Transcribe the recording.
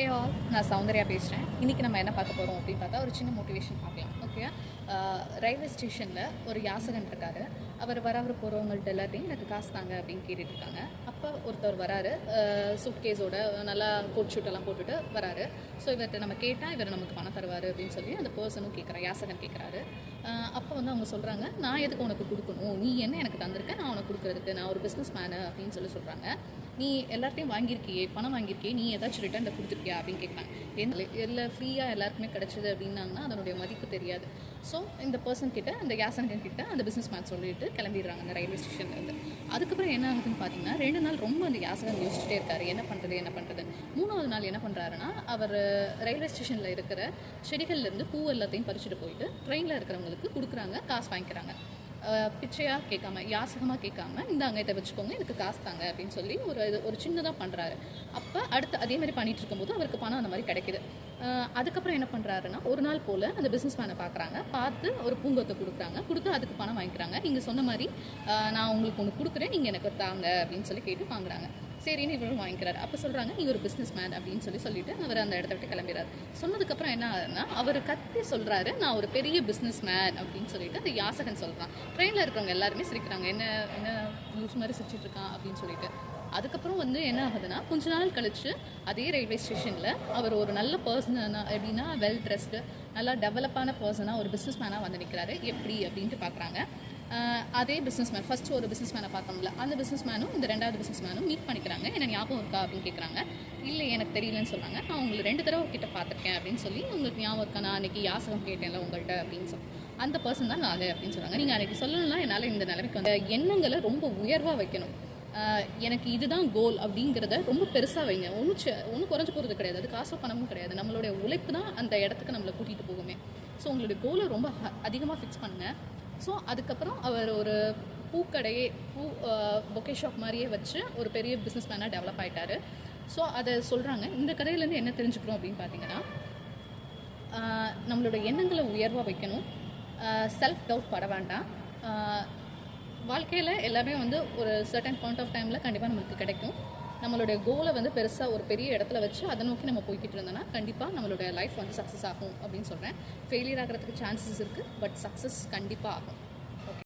Hey all நான் சௌந்தர்யா பேசுகிறேன் இன்றைக்கி நம்ம என்ன பார்க்க போகிறோம் அப்படின்னு பார்த்தா ஒரு சின்ன மோட்டிவேஷன் பார்க்கலாம். ஓகே ரயில்வே ஸ்டேஷனில் ஒரு யாசகன் இருக்காரு. அவர் வரவர் போகிறவங்கள்ட்ட எல்லாத்தையும் எனக்கு காசு தாங்க அப்படின்னு கேட்டுட்டு இருக்காங்க. அப்போ ஒருத்தர் வராரு. சுட்கேஸோட நல்லா கோட் ஷூட்டெல்லாம் போட்டுட்டு வராரு. ஸோ இவர்கிட்ட நம்ம கேட்டால் இவர் நமக்கு பணம் தருவார் அப்படின்னு சொல்லி அந்த பர்சனும் கேட்குறாரு யாசகன் கேட்குறாரு அப்போ வந்து அவங்க சொல்கிறாங்க நான் எதுக்கு உனக்கு கொடுக்கணும்? நீ என்ன எனக்கு தந்திருக்க? நான் உனக்கு கொடுக்குறதுக்கு நான் ஒரு பிஸ்னஸ் மேனு அப்படின்னு சொல்லி சொல்கிறாங்க நீ எல்லார்ட்டையும் வாங்கியிருக்கியே பணம் வாங்கியிருக்கியே நீ ஏதாச்சும் ரிட்டர்னில் கொடுத்துருக்கியா? அப்படின்னு கேட்பேன் என்ன இல்லை ஃப்ரீயாக எல்லாருக்குமே கிடச்சிது அப்படின்னாங்கன்னா அதனுடைய மதிப்பு தெரியாது. ஸோ இந்த பர்சன் கிட்ட அந்த யாசங்கன் கிட்ட அந்த பிஸ்னஸ் மேன் சொல்லிட்டு கிளம்பிடுறாங்க அந்த ரயில்வே ஸ்டேஷன்லேருந்து அதுக்கப்புறம் என்ன ஆகுதுன்னு பார்த்தீங்கன்னா ரெண்டு நாள் ரொம்ப அந்த யாசகன் யோசிச்சுட்டே இருக்காரு. என்ன பண்ணுறது என்ன பண்ணுறது மூணாவது நாள் என்ன பண்ணுறாருன்னா அவர் ரயில்வே ஸ்டேஷனில் இருக்கிற செடிகள்லேருந்து பூ எல்லாத்தையும் பறிச்சுட்டு போயிட்டு ட்ரெயினில் இருக்கிறவங்களுக்கு கொடுக்குறாங்க காசு வாங்கிக்கிறாங்க. பிச்சையாக கேட்காம யாசகமாக கேட்காம இந்த இதை வச்சுக்கோங்க எனக்கு காசு தாங்க அப்படின்னு சொல்லி ஒரு இது ஒரு சின்னதாக பண்ணுறாரு அப்போ அடுத்து அதே மாதிரி பண்ணிட்டு இருக்கும்போது அவருக்கு பணம் அந்த மாதிரி கிடைக்குது. அதுக்கப்புறம் என்ன பண்ணுறாருன்னா ஒரு நாள் போல் அந்த பிஸ்னஸ் மேனை பார்க்குறாங்க பார்த்து ஒரு பூங்கொத்தை கொடுக்குறாங்க கொடுத்து அதுக்கு பணம் வாங்கிக்கிறாங்க. நீங்கள் சொன்ன மாதிரி நான் உங்களுக்கு ஒன்று கொடுக்குறேன் நீங்கள் எனக்கு தாங்க அப்படின்னு சொல்லி கேட்டு வாங்குறாங்க. சரின்னு இவரும் வாங்கிக்கிறார். அப்போ சொல்கிறாங்க நீ ஒரு பிஸ்னஸ் மேன் அப்படின்னு சொல்லி சொல்லிட்டு அவர் அந்த இடத்த விட்டு கிளம்பிறார் சொன்னதுக்கப்புறம் என்ன ஆகுதுன்னா அவர் கத்தி சொல்கிறாரு நான் ஒரு பெரிய பிஸ்னஸ் மேன் அப்படின்னு சொல்லிட்டு அந்த யாசகன் சொல்கிறான் ட்ரெயினில் இருக்கிறவங்க எல்லாருமே சிரிக்கிறாங்க. என்ன என்ன நியூஸ் மாதிரி சிரிச்சிட்டு இருக்கான் அப்படின்னு சொல்லிட்டு. அதுக்கப்புறம் வந்து என்ன ஆகுதுன்னா கொஞ்ச நாள் கழித்து அதே ரயில்வே ஸ்டேஷனில் அவர் ஒரு நல்ல பர்சனாக எப்படின்னா வெல் ட்ரெஸ்டு நல்லா டெவலப்பான பர்சனாக ஒரு பிஸ்னஸ் மேனாக வந்து நிற்கிறாரு எப்படி? அப்படின்ட்டு பார்க்குறாங்க அதே பிஸ்னஸ் மேன் ஃபஸ்ட்டு ஒரு பிஸ்னஸ் மேனை பார்த்தோம்ல அந்த பிஸ்னஸ் மேனும் இந்த ரெண்டாவது பிஸ்னஸ் மேனும் மீட் பண்ணிக்கிறாங்க. என்ன ஞாபகம் இருக்கா அப்படின்னு கேட்குறாங்க இல்லை எனக்கு தெரியலன்னு சொன்னாங்க. நான் உங்களை ரெண்டு தடவை கிட்ட பார்த்துருக்கேன் அப்படின்னு சொல்லி உங்களுக்கு ஞாபகம் இருக்கா? நான் அன்றைக்கி யாசகம் கேட்டேன்ல உங்கள்கிட்ட அப்படின்னு சொல்லி அந்த பர்சன் தான் நான் அப்படின்னு சொல்கிறாங்க நீங்கள் அன்றைக்கி சொல்லணும்னா என்னால் இந்த நிலைமைக்கு வந்து எண்ணங்களை ரொம்ப உயர்வாக வைக்கணும். எனக்கு இதுதான் கோல் அப்படிங்கிறத ரொம்ப பெருசாக வைங்க. ஒன்றும் ஒன்றும் குறைஞ்சி போகிறது கிடையாது. அது காசோ பணமும் கிடையாது. நம்மளுடைய உழைப்பு தான் அந்த இடத்துக்கு நம்மளை கூட்டிகிட்டு போகுமே. ஸோ உங்களுடைய கோலை ரொம்ப அதிகமாக ஃபிக்ஸ் பண்ணுங்கள் ஸோ அதுக்கப்புறம் அவர் ஒரு பூக்கடையே பூ பொக்கே ஷாப் மாதிரியே வச்சு ஒரு பெரிய பிஸ்னஸ் மேனாக டெவலப் ஆகிட்டாரு ஸோ அதை சொல்கிறாங்க இந்த கதையிலேருந்து என்ன தெரிஞ்சுக்கிறோம் அப்படின்னு பார்த்தீங்கன்னா நம்மளோட எண்ணங்களை உயர்வாக வைக்கணும். செல்ஃப் டவுட் பட வேண்டாம். வாழ்க்கையில் எல்லாமே வந்து ஒரு சர்டன் பாயிண்ட் ஆஃப் டைமில் கண்டிப்பாக நம்மளுக்கு கிடைக்கும். நம்மளுடைய கோலை வந்து பெருசாக ஒரு பெரிய இடத்துல வச்சு அதை நோக்கி நம்ம போய்கிட்டு இருந்தோம்னா கண்டிப்பாக நம்மளுடைய லைஃப் வந்து சக்ஸஸ் ஆகும் அப்படின்னு சொல்கிறேன் ஃபெயிலியர் ஆகிறதுக்கு சான்சஸ் இருக்குது பட் சக்ஸஸ் கண்டிப்பாக ஆகும்.